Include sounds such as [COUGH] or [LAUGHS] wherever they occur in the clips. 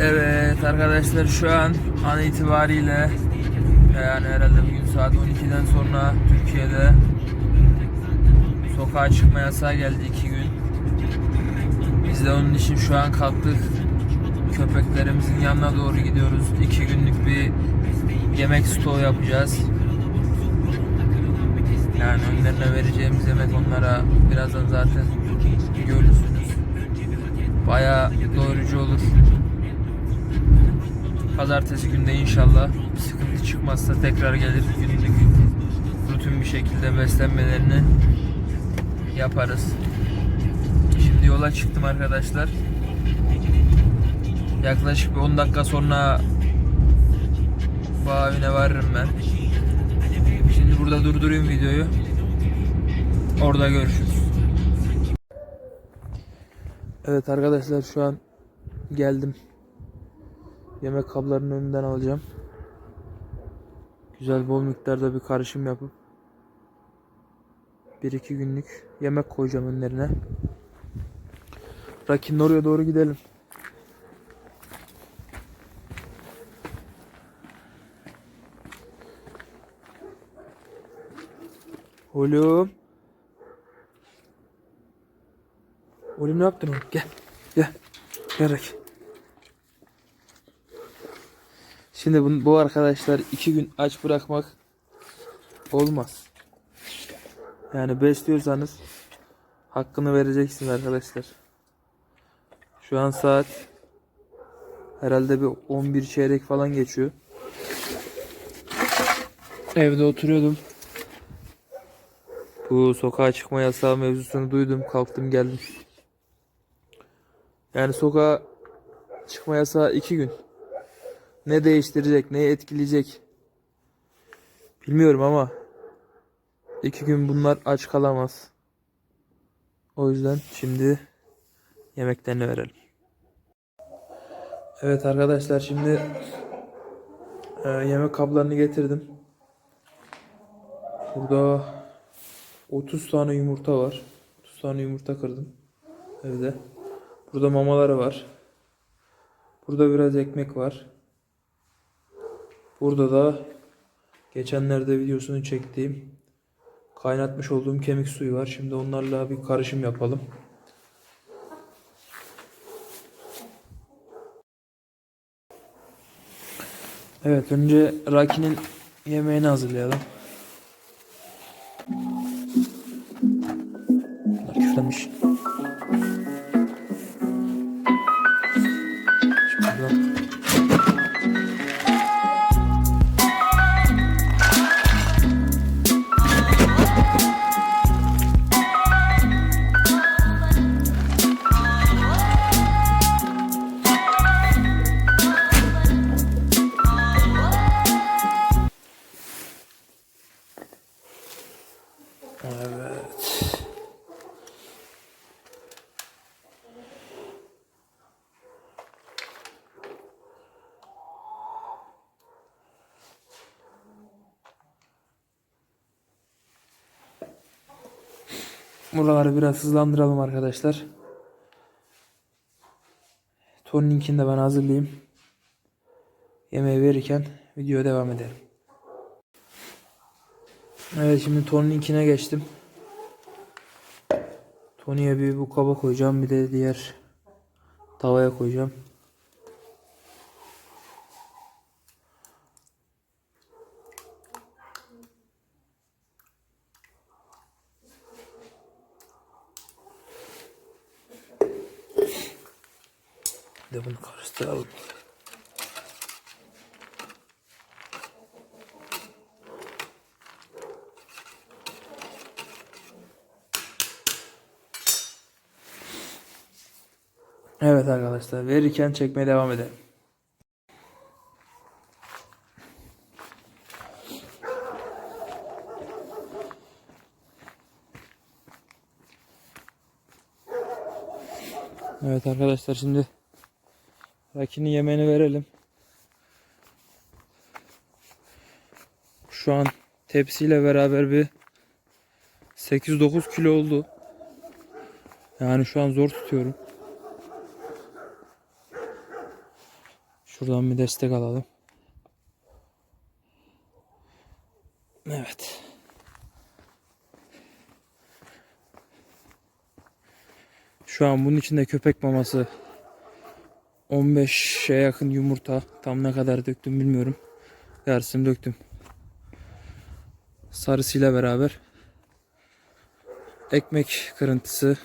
Evet arkadaşlar şu an an itibariyle yani herhalde bugün saat 12'den sonra Türkiye'de sokağa çıkma yasağı geldi iki gün. Biz de onun için şu an kalktık. Köpeklerimizin yanına doğru gidiyoruz. İki günlük bir yemek stoğu yapacağız. Yani önlerine vereceğimiz yemek onlara birazdan zaten görürsünüz. Bayağı doyurucu olur. Pazartesi günde inşallah bir sıkıntı çıkmazsa tekrar gelir günlük rutin bir şekilde beslenmelerini yaparız. Şimdi yola çıktım arkadaşlar. Yaklaşık bir 10 dakika sonra bağ varırım ben. Şimdi burada durdurayım videoyu. Orada görüşürüz. Evet arkadaşlar şu an geldim. Yemek kablarının önünden alacağım. Güzel bol miktarda bir karışım yapıp 1-2 günlük yemek koyacağım önlerine. Rakinin oraya doğru gidelim. Oğlum. Oğlum ne yaptın oğlum? Gel. Gel. Gel Raki. Şimdi bu, bu arkadaşlar iki gün aç bırakmak olmaz. Yani besliyorsanız hakkını vereceksiniz arkadaşlar. Şu an saat herhalde bir 11 çeyrek falan geçiyor. Evde oturuyordum. Bu sokağa çıkma yasağı mevzusunu duydum. Kalktım geldim. Yani sokağa çıkma yasağı iki gün. Ne değiştirecek, neyi etkileyecek bilmiyorum ama iki gün bunlar aç kalamaz. O yüzden şimdi yemeklerini verelim. Evet arkadaşlar şimdi e, yemek kablarını getirdim. Burada 30 tane yumurta var. 30 tane yumurta kırdım evde. Burada mamaları var. Burada biraz ekmek var. Burada da geçenlerde videosunu çektiğim kaynatmış olduğum kemik suyu var. Şimdi onlarla bir karışım yapalım. Evet önce Raki'nin yemeğini hazırlayalım. Buraları biraz hızlandıralım arkadaşlar. Tony'ninkini de ben hazırlayayım. Yemeği verirken videoya devam edelim. Evet şimdi Tony'ninkine geçtim. Tony'ye bir bu kaba koyacağım. Bir de diğer tavaya koyacağım. De bunu karıştıralım. Evet arkadaşlar verirken çekmeye devam edelim. Evet arkadaşlar şimdi Raki'nin yemeğini verelim. Şu an tepsiyle beraber bir 8-9 kilo oldu. Yani şu an zor tutuyorum. Şuradan bir destek alalım. Evet. Şu an bunun içinde köpek maması 15'e yakın yumurta. Tam ne kadar döktüm bilmiyorum. Yarısını döktüm. Sarısıyla beraber. Ekmek kırıntısı.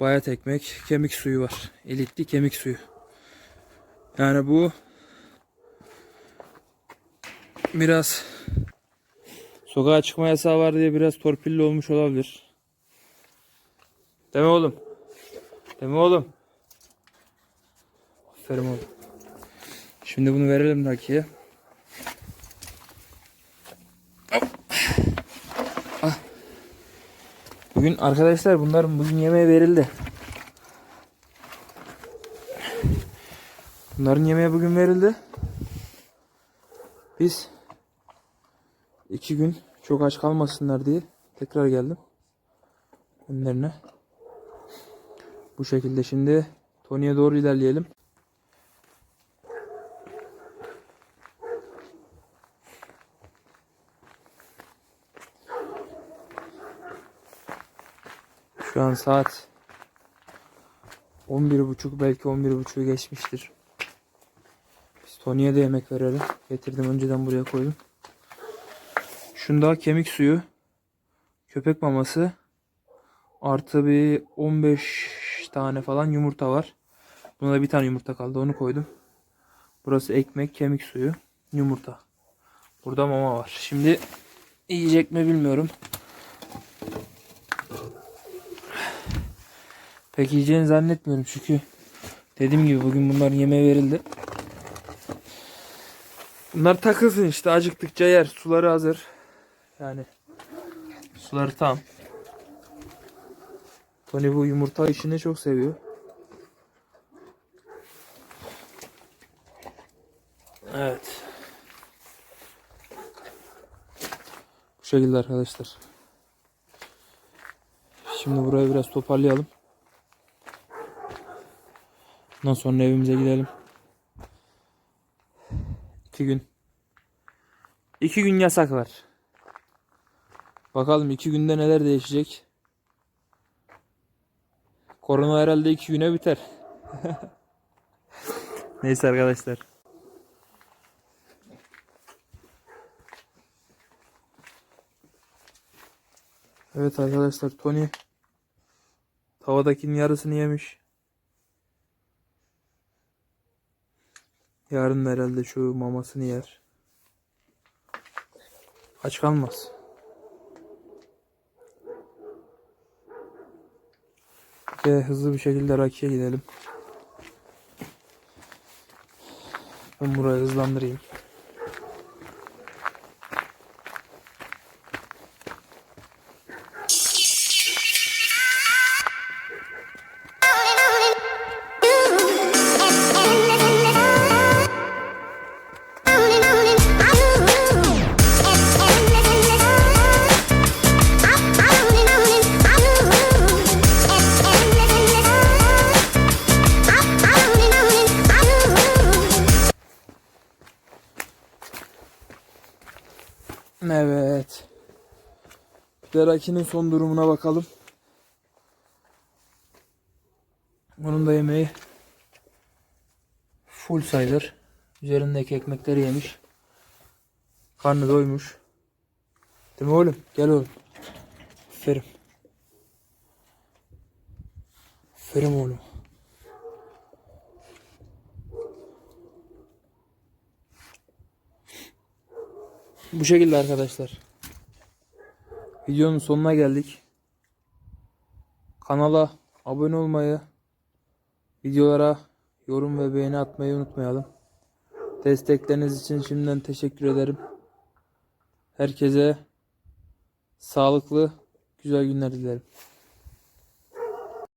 Bayat ekmek. Kemik suyu var. Elitli kemik suyu. Yani bu biraz sokağa çıkma yasağı var diye biraz torpilli olmuş olabilir. Deme oğlum. Deme oğlum. Aferin oğlum. Şimdi bunu verelim Raki'ye. Hop. Ah. Bugün arkadaşlar bunların bugün yemeğe verildi. Bunların yemeğe bugün verildi. Biz iki gün çok aç kalmasınlar diye tekrar geldim. Önlerine. Bu şekilde şimdi Tony'ye doğru ilerleyelim. Şu an saat 11.30 belki 11.30'u geçmiştir. Biz Tony'ye de yemek verelim. Getirdim önceden buraya koydum. Şunda kemik suyu, köpek maması, artı bir 15 tane falan yumurta var. Buna da bir tane yumurta kaldı onu koydum. Burası ekmek, kemik suyu, yumurta. Burada mama var. Şimdi yiyecek mi bilmiyorum. Pek yiyeceğini zannetmiyorum çünkü dediğim gibi bugün bunların yemeği verildi. Bunlar takılsın işte acıktıkça yer. Suları hazır. Yani suları tam. Tony bu yumurta işini çok seviyor. Evet. Bu şekilde arkadaşlar. Şimdi burayı biraz toparlayalım. Ondan sonra evimize gidelim. İki gün. İki gün yasak var. Bakalım iki günde neler değişecek. Korona herhalde iki güne biter. [LAUGHS] Neyse arkadaşlar. Evet arkadaşlar Tony tavadakinin yarısını yemiş. Yarın herhalde şu mamasını yer. Aç kalmaz. Ve hızlı bir şekilde Raki'ye gidelim. Ben burayı hızlandırayım. Evet. Bir de Raki'nin son durumuna bakalım. Onun da yemeği full sayılır. Üzerindeki ekmekleri yemiş. Karnı doymuş. Değil mi oğlum? Gel oğlum. Aferin. Aferin oğlum. Bu şekilde arkadaşlar. Videonun sonuna geldik. Kanala abone olmayı, videolara yorum ve beğeni atmayı unutmayalım. Destekleriniz için şimdiden teşekkür ederim. Herkese sağlıklı, güzel günler dilerim.